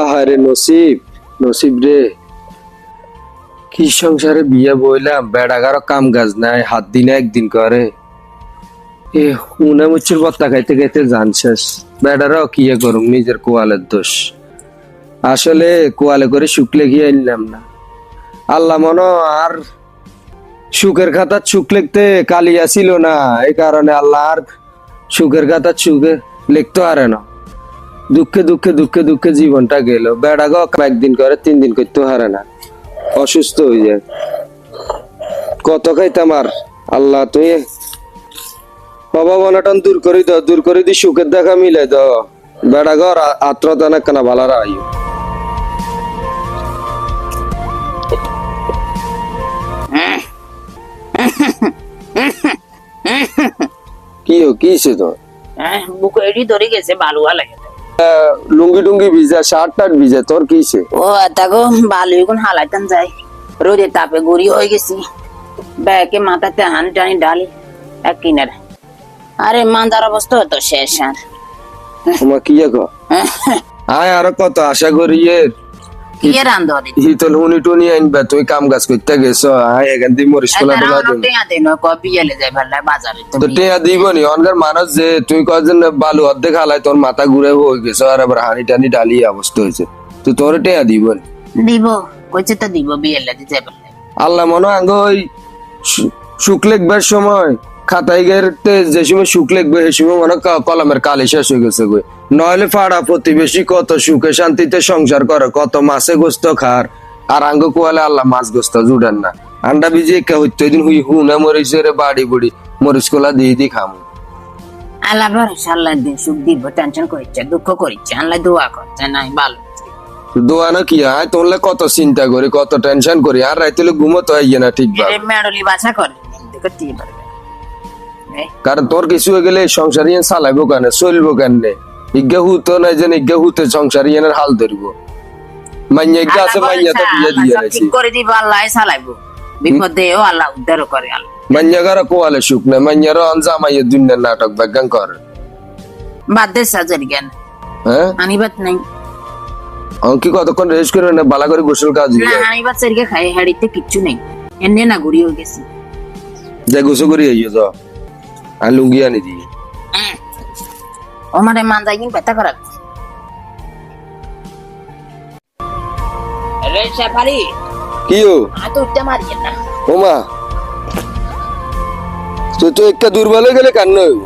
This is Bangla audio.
আহারে নসিব নসিব রে। কি সংসারে বিয়ে বইলাম কাম নাই, হাত দিনে একদিন করে। এ বত্তা খাইতে খাইতে জান শেষ। বেড়ারাও কি করুম, নিজের কোয়ালের দোষ। আসলে কোয়ালে করে শুকলে গিয়ে আনলাম না। আল্লাহ মনো, আর সুখের খাতার সুখ লিখতে কালিয়া ছিল না, এই কারণে আল্লাহ আর সুখের খাতার সুখে লিখতে পারে না। দুঃখে দুঃখে দুঃখে দুঃখে জীবনটা গেল। বেড়া গো একদিন করে, তিন দিন করতে হারে না। অসুস্থ হয়ে যায়। কত খাইতাম আর? আল্লাহ তুই অভাব অনটন দূর করে দাও দূর করে দি, সুখের দেখা মিলে দাও বেড়া ঘর আত্রতা না কেনা ভালারা আইও কি হো তো। হ্যাঁ বুক এডি ধরে গেছে বালুয়া লাগে। লুঙ্গি টুঙ্গি ভিজা শার্ট টার্ট ভিজা তোর কি ও তাগো বালু এখন হালাইতাম যাই রোদে তাপে গড়ি হয়ে গেছি। ব্যাগে মাথাতে হান টানি ডালি এক কিনারে। আরে মান্দার অবস্থা তো শেষ আর। তোমার কি আয় আরও কত আশা করি এর। হিতল হুনি টুনি আনবে তুই কাম কাজ করতে গেছো আয় এখান থেকে মরিস কোলা টোলা দিন। দেন কপি এলে যাই ভাল্লাই বাজারে তো টেয়া দিব নি অনগার মানুষ যে তুই কজন বালু অর্ধেক হালাই তোর মাথা ঘুরে হয়ে গেছে আর আবার হানি টানি ডালি অবস্থা হয়েছে। তুই তোর টেয়া দিব নি? দিব কইছে তো দিব বিয়েলে দিতে আল্লাহ মনে আঙ্গ ওই সুখ সময় খাতায় যে সময় সুখ লিখবে সে সময় মনে কলমের কালি শেষ হয়ে গেছে গো। নইলে পাড়া প্রতিবেশী কত সুখে শান্তিতে সংসার করে কত মাছে গোস্ত খার। আর আঙ্গ কোয়ালে আল্লাহ মাছ গোস্ত জুড়েন না। আন্ডা ভিজিয়ে কে হইতে দিন হুই হুনে মরিচে রে বাড়ি বুড়ি মরিচ কোলা দিয়ে দি খামু। আল্লাহ ভরসা আল্লাহ দিন সুখ দিব টেনশন করিচ্ছে দুঃখ করিচ্ছে আল্লাহ দোয়া করছে নাই ভালো। দোয়ানো কি হয় তোমরা কত চিন্তা করি কত টেনশন করি আর রাইতে ঘুমতো আইয়ে না ঠিক মেডলি বাসা করে কারণ তোর কিছু হয়ে গেলে সংসার ইয়ে চালাইবো কেন চলবো কেন? ইজ্ঞা হুতো নাই যেন ইজ্ঞা হুতে সংসার ইয়ের হাল ধরবো। মাইয়া ইজ্ঞা আছে মাইয়া তো বিয়ে দিয়ে রাখছি। করে দিব আল্লাহ চালাইবো। বিপদেও আল্লাহ উদ্ধার করে আল্লাহ। মাইয়া গারা কোয়ালে সুখ না মাইয়া দুনিয়ার নাটক ব্যাজ্ঞান কর। বাদ দে সাজারি জ্ঞান। হ্যাঁ? আনিবাত নাই। অঙ্কি কতক্ষণ রেস্ট করে না বালা করে গোসল কাজ না আনিবাত সারিকে খাই হাড়িতে কিচ্ছু নেই। এনে না ঘুরি হয়ে গেছি। যে গোসল করি আইয়ে যাও আর লুঙ্গি আনি দিই হ্যাঁ। ও মানে মানজাই কিন্তু ব্যথা রে সাফারি কি ও হাত উঠতে মারি না। ওমা। তুই তো একটা দুর্বল হয়ে গেলে কান্ন হইব।